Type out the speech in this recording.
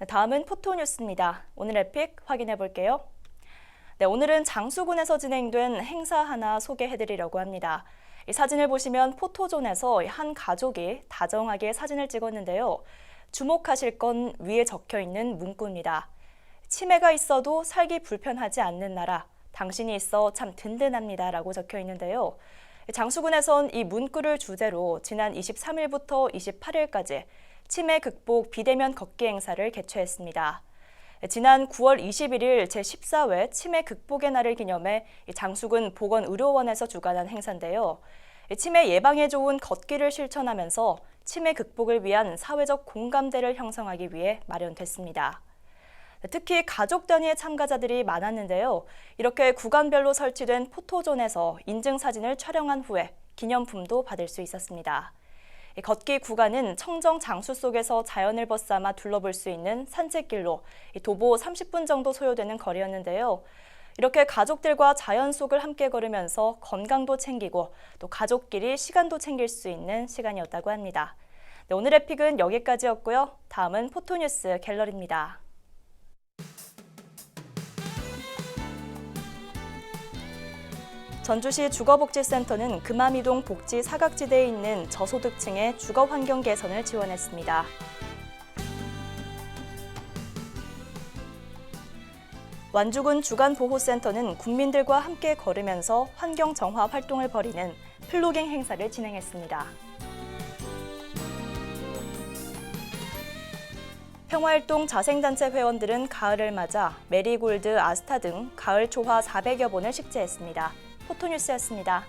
네, 다음은 포토뉴스입니다. 오늘의 픽 확인해 볼게요. 네, 오늘은 장수군에서 진행된 행사 하나 소개해 드리려고 합니다. 이 사진을 보시면 포토존에서 한 가족이 다정하게 사진을 찍었는데요. 주목하실 건 위에 적혀 있는 문구입니다. 치매가 있어도 살기 불편하지 않는 나라, 당신이 있어 참 든든합니다. 라고 적혀 있는데요. 장수군에선 이 문구를 주제로 지난 23일부터 28일까지 치매 극복 비대면 걷기 행사를 개최했습니다. 지난 9월 21일 제14회 치매 극복의 날을 기념해 이 장수군 보건의료원에서 주관한 행사인데요. 이 치매 예방에 좋은 걷기를 실천하면서 치매 극복을 위한 사회적 공감대를 형성하기 위해 마련됐습니다. 특히 가족 단위의 참가자들이 많았는데요. 이렇게 구간별로 설치된 포토존에서 인증 사진을 촬영한 후에 기념품도 받을 수 있었습니다. 이 걷기 구간은 청정 장수 속에서 자연을 벗삼아 둘러볼 수 있는 산책길로 이 도보 30분 정도 소요되는 거리였는데요. 이렇게 가족들과 자연 속을 함께 걸으면서 건강도 챙기고 또 가족끼리 시간도 챙길 수 있는 시간이었다고 합니다. 네, 오늘의 픽은 여기까지였고요. 다음은 포토뉴스 갤러리입니다. 전주시 주거복지센터는 금암이동 복지 사각지대에 있는 저소득층의 주거 환경 개선을 지원했습니다. 완주군 주간보호센터는 국민들과 함께 걸으면서 환경 정화 활동을 벌이는 플로깅 행사를 진행했습니다. 평화활동 자생단체 회원들은 가을을 맞아 메리골드, 아스타 등 가을 초화 400여 본을 식재했습니다. 포토뉴스였습니다.